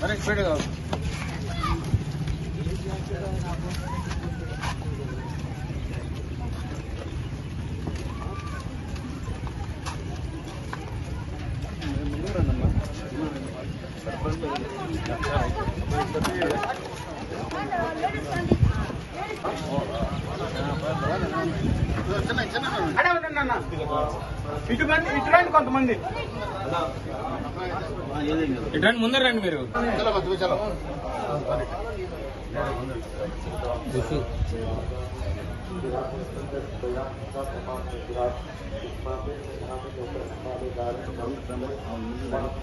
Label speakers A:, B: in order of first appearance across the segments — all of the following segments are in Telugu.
A: మరి స్పీడ్ కాదు
B: అడే ఉండండి అన్న ఇటు మంది ఇటు రండి కొంతమంది.
A: ఇటు రండి ముందర రండి మీరు.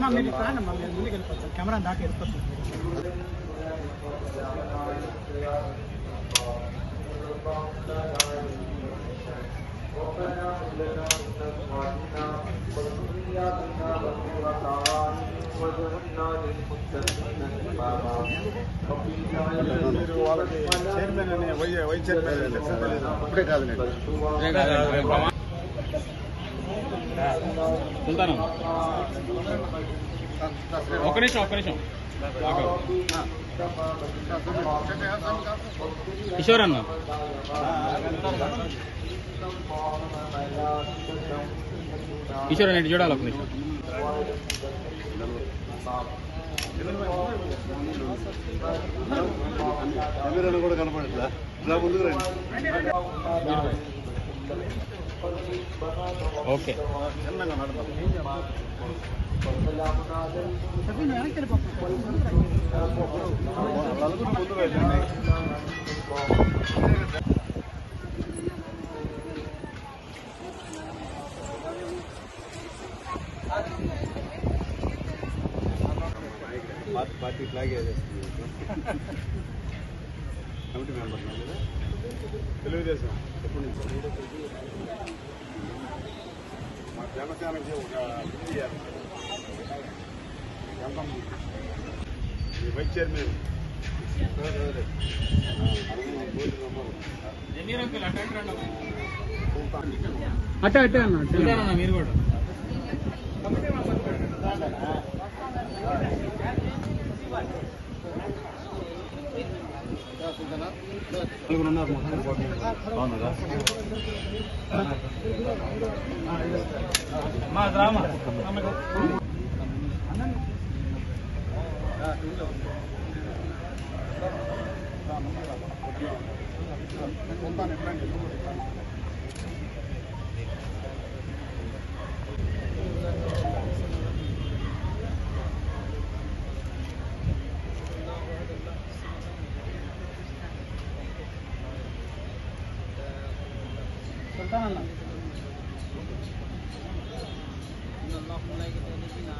B: మీరు మీరు ముందుకు వెళ్ళిపోతారు కెమెరా దాకా వెళ్ళిపోతారు
A: ఇప్పుడే కాదు ఒక నిమిషం. ఒక నిమిషం కిషోర్ అన్న. కిషోర్ అన్న చూడాలి ఒక నిమిషం.
C: కూడా కనపడట్లా? ముందుకు రండి.
A: ఓకే
C: చిన్నగా నడదాం
B: చెప్పండి, వెనక్కి వెళ్ళిపోతాం
C: నలుగురు ముందు వెళ్ళండి పార్టీ పార్టీ ఫ్లాగ్ వేసేస్తుంది కమిటీ మెంబర్ తెలుగుదేశం ఎప్పటి నుంచి మా జనసేనకి ఒక. గంధం ఈ వైస్ చైర్మన్
B: అట్టే అట్టే అన్న
A: మీరు కూడా
C: మొత్తం బాగుందా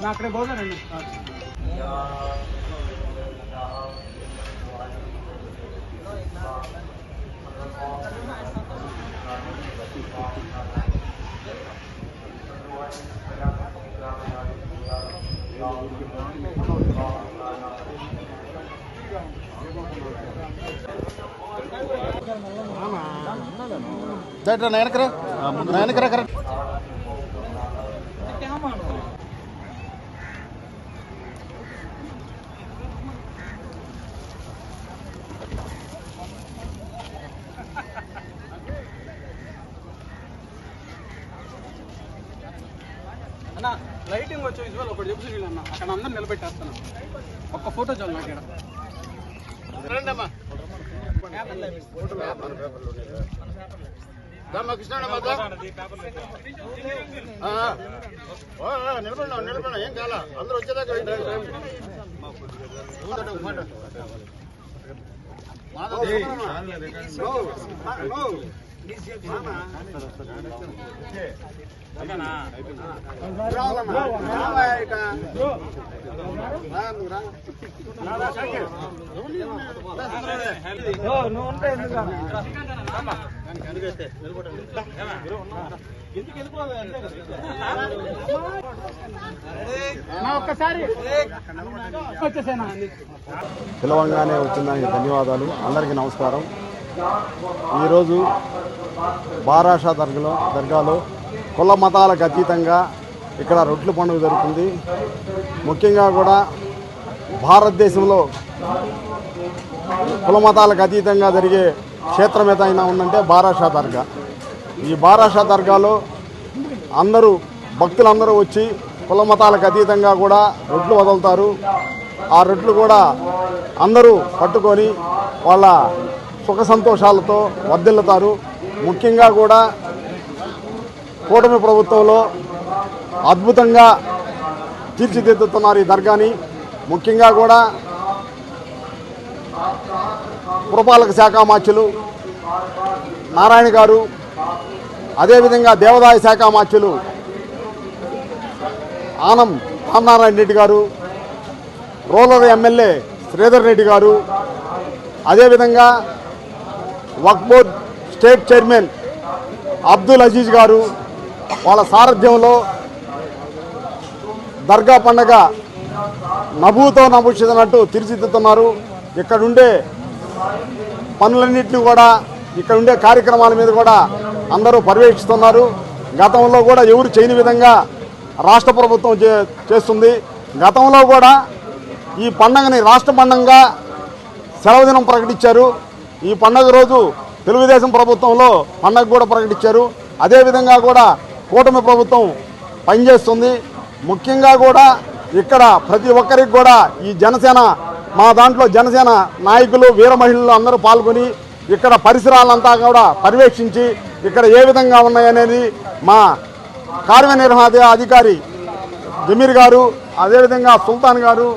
D: Nah,
B: kira-kira, nah, kira-kira,
E: kira-kira, kira kira
B: అన్న లైటింగ్ వచ్చే విజువల్ ఒకటి చెప్పు అన్న. అక్కడ అందరు నిలబెట్టేస్తాను. ఒక్క ఫోటో చాలు నాకు ఇక్కడ
E: నిలబడినా నిలబడినా ఏం కాల అందరూ వచ్చేదాకా వెయిట్ చేయండి.
B: నా ఒక్కసారి వచ్చేసాను
E: ధన్యవాదాలు. అందరికీ నమస్కారం. ఈరోజు బారాషా దర్గాలో దర్గాలో కుల మతాలకు అతీతంగా ఇక్కడ రొట్లు పండుగ జరుగుతుంది. ముఖ్యంగా కూడా భారతదేశంలో కుల మతాలకు అతీతంగా జరిగే క్షేత్రం ఏదైనా ఉందంటే బారాషా దర్గా. ఈ బారాషా దర్గాలో అందరూ భక్తులందరూ వచ్చి కుల మతాలకు అతీతంగా కూడా రొట్లు వదులుతారు. ఆ రొట్లు కూడా అందరూ పట్టుకొని వాళ్ళ సుఖ సంతోషాలతో వర్ధిల్లుతారు. ముఖ్యంగా కూడా కూటమి ప్రభుత్వంలో అద్భుతంగా తీర్చిదిద్దుతున్నారు ఈ దర్గాని. ముఖ్యంగా కూడా పురపాలక శాఖ మాచ్యులు నారాయణ గారు అదేవిధంగా దేవాదాయ శాఖ మాచ్యులు ఆనం రామనారాయణ రెడ్డి గారు రూరల్ ఎమ్మెల్యే శ్రీధర్ రెడ్డి గారు అదేవిధంగా Waqf board state chairman Abdul Aziz గారు వాళ్ళ సారథ్యంలో దర్గా పండగ నభూతో నభూషితనట్టు తీర్చిదిద్దుతున్నారు. ఇక్కడుండే పనులన్నింటినీ కూడా ఇక్కడ ఉండే కార్యక్రమాల మీద కూడా అందరూ పర్యవేక్షిస్తున్నారు. గతంలో కూడా ఎవరు చేయని విధంగా రాష్ట్ర ప్రభుత్వం చే- చేస్తుంది. గతంలో కూడా ఈ పండగని రాష్ట్ర పండగగా సెలవు దినం ప్రకటించారు. ఈ పండగ రోజు తెలుగుదేశం ప్రభుత్వంలో పండగ కూడా ప్రకటించారు. అదేవిధంగా కూడా కూటమి ప్రభుత్వం పనిచేస్తుంది. ముఖ్యంగా కూడా ఇక్కడ ప్రతి ఒక్కరికి కూడా ఈ జనసేన మా దాంట్లో జనసేన నాయకులు వీర మహిళలు అందరూ పాల్గొని ఇక్కడ పరిసరాలంతా కూడా పర్యవేక్షించి ఇక్కడ ఏ విధంగా ఉన్నాయనేది మా కార్యనిర్వహణ అధికారి జమీర్ గారు అదేవిధంగా సుల్తాన్ గారు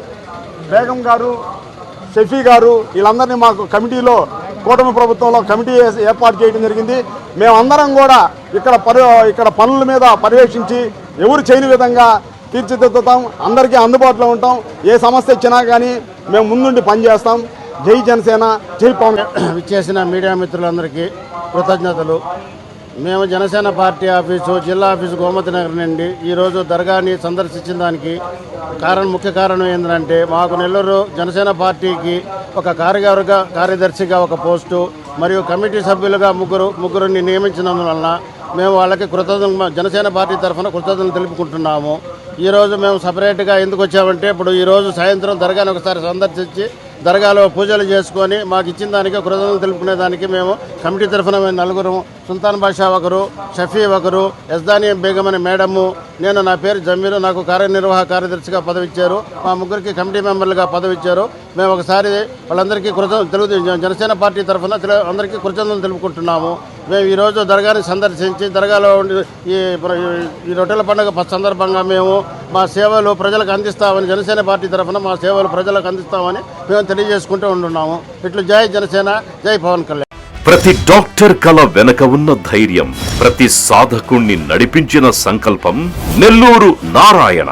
E: బేగం గారు షఫీ గారు వీళ్ళందరినీ మాకు కమిటీలో కూటమి ప్రభుత్వంలో కమిటీ ఏర్పాటు చేయడం జరిగింది. మేమందరం కూడా ఇక్కడ పరి ఇక్కడ పనుల మీద పర్యవేక్షించి ఎవరు చేయని విధంగా తీర్చిదిద్దుతాం అందరికీ అందుబాటులో ఉంటాం. ఏ సమస్య వచ్చినా కానీ మేము ముందుండి పనిచేస్తాం. జై జనసేన జై పవన్
F: చేసిన మీడియా మిత్రులందరికీ కృతజ్ఞతలు. మేము జనసేన పార్టీ ఆఫీసు జిల్లా ఆఫీసు గోమతి నగర్ నుండి ఈరోజు దర్గాని సందర్శించిన దానికి కారణం ముఖ్య కారణం ఏంటంటే మాకు నెల్లూరు జనసేన పార్టీకి ఒక కార్యవర్గ కార్యదర్శిగా ఒక పోస్టు మరియు కమిటీ సభ్యులుగా ముగ్గురు ముగ్గురిని నియమించినందువలన మేము వాళ్ళకి కృతజ్ఞ జనసేన పార్టీ తరఫున కృతజ్ఞతలు తెలుపుకుంటున్నాము. ఈరోజు మేము సపరేట్గా ఎందుకు వచ్చామంటే ఇప్పుడు ఈరోజు సాయంత్రం దర్గాని ఒకసారి సందర్శించి దర్గాలో పూజలు చేసుకొని మాకు ఇచ్చిన దానికి కృతజ్ఞతలు తెలుపుకునే దానికి మేము కమిటీ తరఫున మేము నలుగురు సుల్తాన్ బాషా ఒకరు షఫీ ఒకరు ఎస్దానియం బేగం అనే మేడము. నేను నా పేరు జమీరు నాకు కార్యనిర్వాహక కార్యదర్శిగా పదవి ఇచ్చారు మా ముగ్గురికి కమిటీ మెంబర్లుగా పదవి ఇచ్చారు మేము ఒకసారి వాళ్ళందరికీ కృత తెలుగు జనసేన పార్టీ తరఫున అందరికీ కృతజ్ఞతలు తెలుపుకుంటున్నాము. మేము ఈరోజు దర్గాని సందర్శించి దర్గాలో ఉండి ఈ ఈ రొట్టెల పండుగ సందర్భంగా మేము మా సేవలు ప్రజలకు అందిస్తామని జనసేన పార్టీ తరఫున మా సేవలు ప్రజలకు అందిస్తామని మేము తెలియజేసుకుంటూ ఉంటున్నాము. ఇట్లు జై జనసేన జై పవన్ కళ్యాణ్.
G: ప్రతి డాక్టర్ కల వెనక ఉన్న ధైర్యం ప్రతి సాధకుణ్ణి నడిపించిన సంకల్పం నెల్లూరు నారాయణ.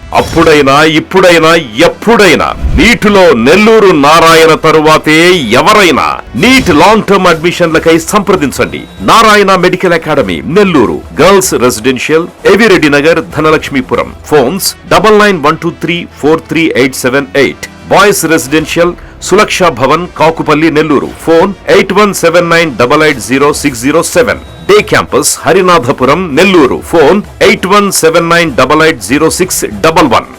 G: అప్పుడైనా ఇప్పుడైనా ఎప్పుడైనా నీటిలో నెల్లూరు నారాయణ తరువాతే ఎవరైనా నీట్ లాంగ్ టర్మ్ అడ్మిషన్లకై సంప్రదించండి. Narayana medical academy Nellore. Girls residential Avireddy Nagar Dhanalakshmipuram. Phones double nine one two three four three eight seven eight. Boys residential Sulaksha Bhavan Kakupalli Nellore. Phone eight one seven nine double eight zero six zero seven. Day campus Harinathapuram Nellore. Phone eight one seven nine double eight zero six double one.